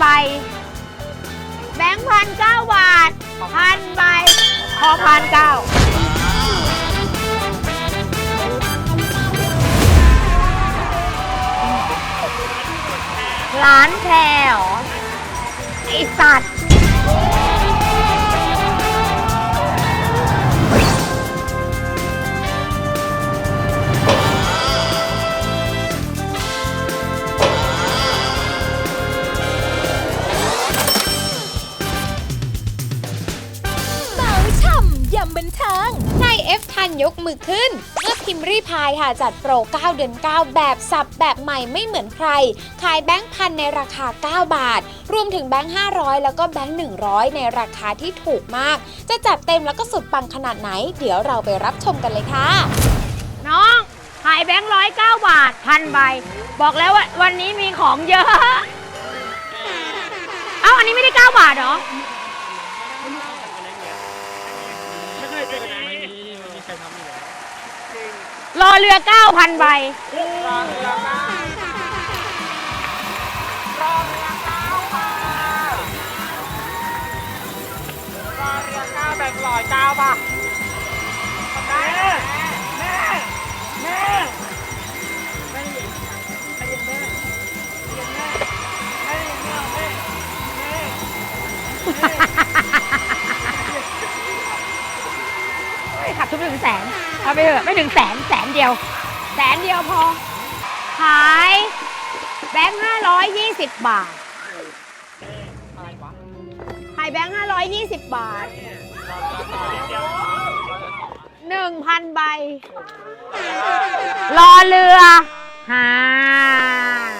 ใบ แบงค์พันเก้าบาทพันใบพอพันเก้าร้านแพรเหรอไอสัตว์ ยกมือขึ้น เมื่อพิมรีพายค่ะจัดโปร 9 เดือน 9 แบบสับแบบใหม่ไม่เหมือนใคร ขายแบงค์พันในราคา 9 บาท รวมถึงแบงค์ 500 แล้วก็แบงค์ 100 ในราคาที่ถูกมาก จะจัดเต็มแล้วก็สุดปังขนาดไหน เดี๋ยวเราไปรับชมกันเลยค่ะ น้อง ขายแบงค์ร้อยเก้าบาทพันใบ บอกแล้วว่าวันนี้มีของเยอะ เอ้าอันนี้ไม่ได้ 9 บาทเหรอ รอเรือ 9,000 ใบแบ่งร้อยเก้าป่ะแม่แม่แม่แม่ยิงแม่ยิงแม่ยิงแม่แม่ยิงแม่แม่แม่ ขับ ทุกหนึ่งแสนเอาไปเถอะไม่ถึงแสนแสนเดียว แสนเดียวพอ ขายแบงค์ห้าร้อยยี่สิบบาทขายแบงค์ห้าร้อยยี่สิบบาทหนึ่งพันใบ รอเรือหาร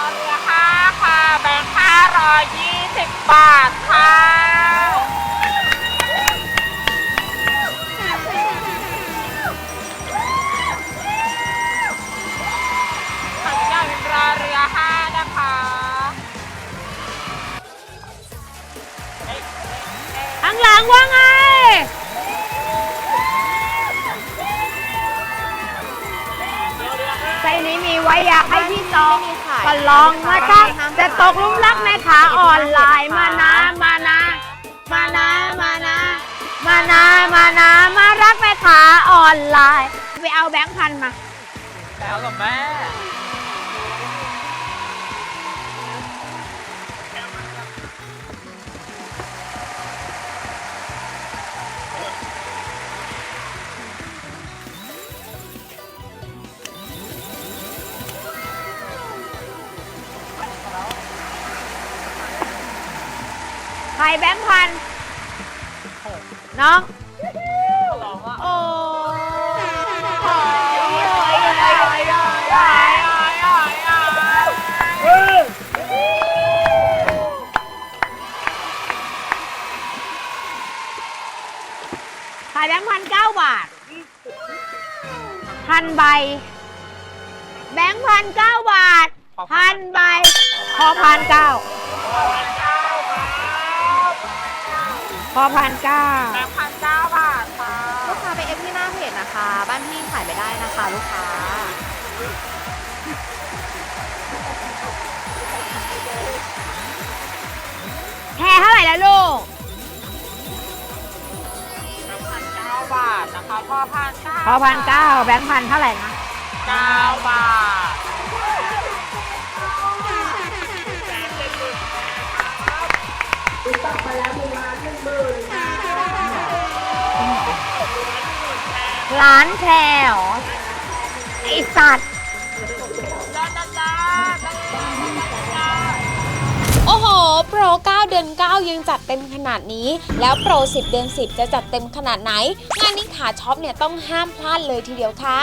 อเรือห้าค่ะ แบงค์ห้าร้อยยี่สิบบาทางหลังว่าไง ไซนี้มีไว้อยากให้พี่จองก็ลองมาจ้าจะตกลุมรักแม่ค้าออนไลน์มานะมานะ มานะมานะ มานะมานะมารักแม่ค้าออนไลน์ ไปเอาแบงค์พันมา แล้วกับแม่ ใครแบงค์พันน้องร้องว่าโอ้ขายแบงค์พันเก้าบาทพันใบ แบงค์พันเก้าบาทพันใบ พอพันเก้า พอพันเก้าแบงค์พันเก้าบาทค่ะลูกค้าไปเอฟที่หน้าเพจนะคะ บ้านพี่ขายไม่ได้นะคะ ลูกค้า แพรเท่าไหร่แล้วลูกพันเก้าบาทนะคะพอพันเก้าพอพันเก้าแบงค์พันเท่าไหร่นะ เก้าบาท ร้านแพรเหรอไอสัตว์ โอ้โห โปร 9 เดือน 9 ยังจัดเต็มขนาดนี้ แล้วโปร 10 เดือน 10 จะจัดเต็มขนาดไหน งานนี้ขาช็อปเนี่ยต้องห้ามพลาดเลยทีเดียวค่ะ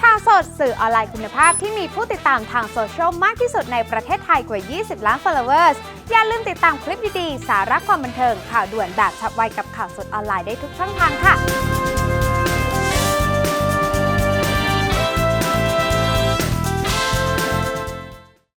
ข่าวสดสื่อออนไลน์คุณภาพที่มีผู้ติดตามทางโซเชียลมากที่สุดในประเทศไทยกว่า 20 ล้าน followers อย่าลืมติดตามคลิปดีๆ สาระความบันเทิง ข่าวด่วนแบบฉับไวกับข่าวสดออนไลน์ได้ทุกช่องทางค่ะ